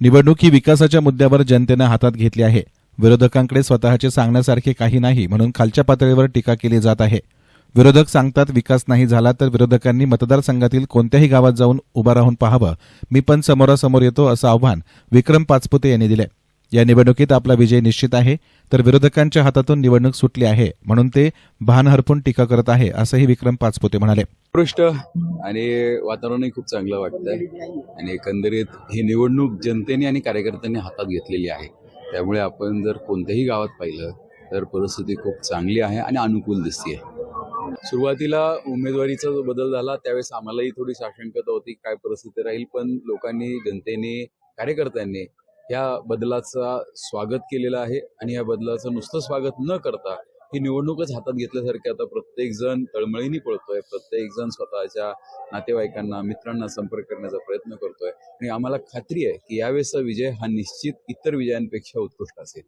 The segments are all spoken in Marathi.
निवडणूक ही विकासाच्या मुद्द्यावर जनतेनं हातात घेतली आहे. विरोधकांकडे स्वतःचे सांगण्यासारखे काही नाही म्हणून खालच्या पातळीवर टीका केली जात आहे. विरोधक सांगतात विकास नाही झाला तर विरोधकांनी मतदारसंघातील कोणत्याही गावात जाऊन उभा राहून पाहावं. मी पण समोरासमोर येतो असं आव्हान विक्रम पाचपुते यांनी दिले या निवडणुकीत आपला विजय निश्चित आहे तर विरोधकांच्या हातातून निवडणूक सुटली आहे म्हणून ते भान हरपून टीका करत आहे असंही विक्रम पाचपुते म्हणाले. उत्कृष्ट आणि वातावरणही खूप चांगलं वाटतंय. आणि एकंदरीत ही निवडणूक जनतेने आणि कार्यकर्त्यांनी हातात घेतलेली आहे. त्यामुळे आपण जर कोणत्याही गावात पाहिलं तर परिस्थिती खूप चांगली आहे आणि अनुकूल दिसते सुरुवातीला उमेदवारीचा जो बदल झाला त्यावेळेस आम्हालाही थोडी साशंकता होती काय परिस्थिती राहील पण लोकांनी जनतेने कार्यकर्त्यांनी या बदलाचा स्वागत केलेलं आहे आणि या बदलाचं नुसतं स्वागत न करता ही निवडणूकच हातात घेतल्यासारखी आता प्रत्येकजण तळमळीने पळतोय. प्रत्येक जण स्वतःच्या नातेवाईकांना मित्रांना संपर्क करण्याचा प्रयत्न करतोय. आणि आम्हाला खात्री आहे की यावेळेसचा विजय हा निश्चित इतर विजयांपेक्षा उत्कृष्ट असेल.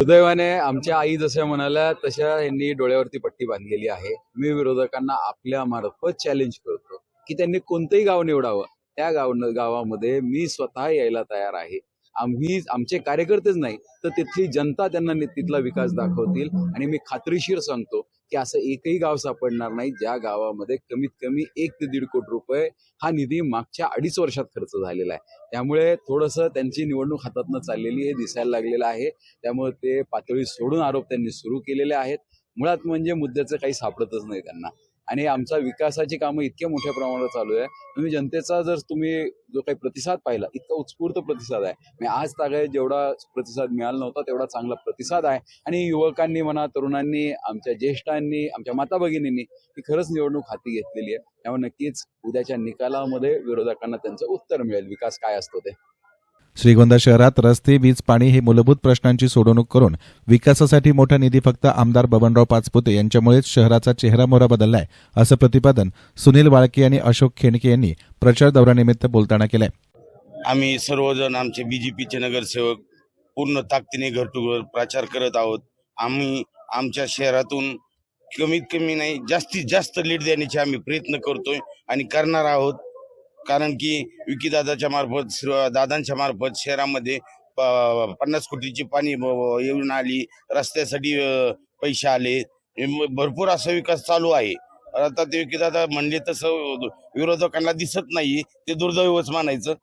सुदैवाने आमच्या आई जशा म्हणाल्या तशा यांनी डोळ्यावरती पट्टी बांधलेली आहे. मी विरोधकांना आपल्या मार्फत चॅलेंज करतो की त्यांनी कोणतंही गाव निवडावं. त्या गाव गावामध्ये मी स्वतः यायला तयार आहे. आम्ही आमचे कार्यकर्तेच नाही तर तिथली जनता त्यांना तिथला विकास दाखवतील. आणि मी खात्रीशीर सांगतो की असं एकही गाव सापडणार नाही ज्या गावामध्ये कमीत कमी एक ते दीड कोटी रुपये हा निधी मागच्या अडीच वर्षात खर्च झालेला आहे. त्यामुळे थोडंसं त्यांची निवडणूक हातातनं चाललेली हे दिसायला लागलेलं आहे. त्यामुळे ते पातळी सोडून आरोप त्यांनी सुरू केलेले आहेत. मुळात म्हणजे मुद्द्याचं काही सापडतच नाही त्यांना. आणि आमचा विकासाची कामं इतक्या मोठ्या प्रमाणावर चालू आहे. तुम्ही जनतेचा जर तुम्ही जो काही प्रतिसाद पाहिला इतका उत्स्फूर्त प्रतिसाद आहे. आज तागायत जेवढा प्रतिसाद मिळाला नव्हता तेवढा चांगला प्रतिसाद आहे. आणि युवकांनी म्हणा तरुणांनी आमच्या ज्येष्ठांनी आमच्या माता भगिनींनी ही खरंच निवडणूक हाती घेतलेली आहे. त्यामुळे नक्कीच उद्याच्या निकालामध्ये विरोधकांना त्यांचं उत्तर मिळेल. विकास काय असतो ते? श्रीगोंदा शहरात रस्ते वीज पाणी हे मूलभूत प्रश्नांची सोडवणूक करून विकासासाठी मोठा निधी फक्त आमदार बबनराव पाचपुते यांच्यामुळेच शहराचा चेहरामोहरा बदललाय असं प्रतिपादन सुनील वाळके आणि अशोक खेणके यांनी प्रचार दौऱ्यानिमित्त बोलताना केलंय. आम्ही सर्वजण आमचे बी जे पीचे नगरसेवक पूर्ण ताकदीने घर टू घर प्रचार करत आहोत. आम्ही आमच्या शहरातून कमीत कमी नाही जास्तीत जास्त लीड देण्याचे आम्ही प्रयत्न करतोय आणि करणार आहोत. कारण की विकीदादाच्या मार्फत दादांच्या मार्फत शहरामध्ये पन्नास कोटीची पाणी येऊन आली. रस्त्यासाठी पैसे आले. भरपूर असा विकास चालू आहे. आता ते विकीदादा म्हणले तसं विरोधकांना दिसत नाही ते दुर्दैवच मानायचं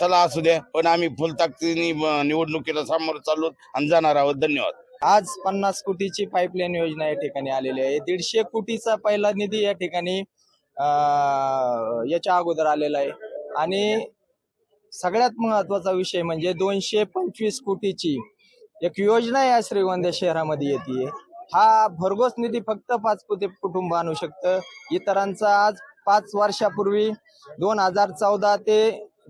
चला असू द्या पण आम्ही फुल ताकदीने निवडणुकीला सामोरं चाललो आणि जाणार आहोत. धन्यवाद. आज पन्नास कोटीची पाईपलाईन योजना या ठिकाणी आलेली आहे. दीडशे कोटीचा पहिला निधी या ठिकाणी याच्या अगोदर आलेला आहे. आणि सगळ्यात महत्त्वाचा विषय म्हणजे दोनशे पंचवीस कोटीची एक योजना या श्रीगोंदा शहरामध्ये येते. हा भरघोस निधी फक्त पाचपुते कुटुंब आणू शकतं. इतरांचा आज पाच वर्षापूर्वी दोन हजार चौदा ते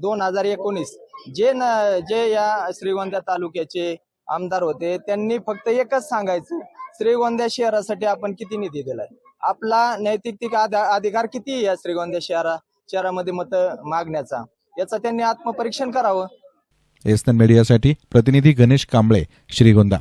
दोन हजार एकोणीस जे न जे या श्रीगोंदा तालुक्याचे आमदार होते त्यांनी फक्त एकच सांगायचं श्रीगोंदा शहरासाठी आपण किती निधी दिलाय? आपला नैतिक अधिकार किती आहे या श्रीगोंदा शहरा शहरामध्ये मत मागण्याचा? याचं त्यांनी आत्मपरीक्षण करावं. एसनन मीडियासाठी प्रतिनिधी गणेश कांबळे श्रीगोंदा.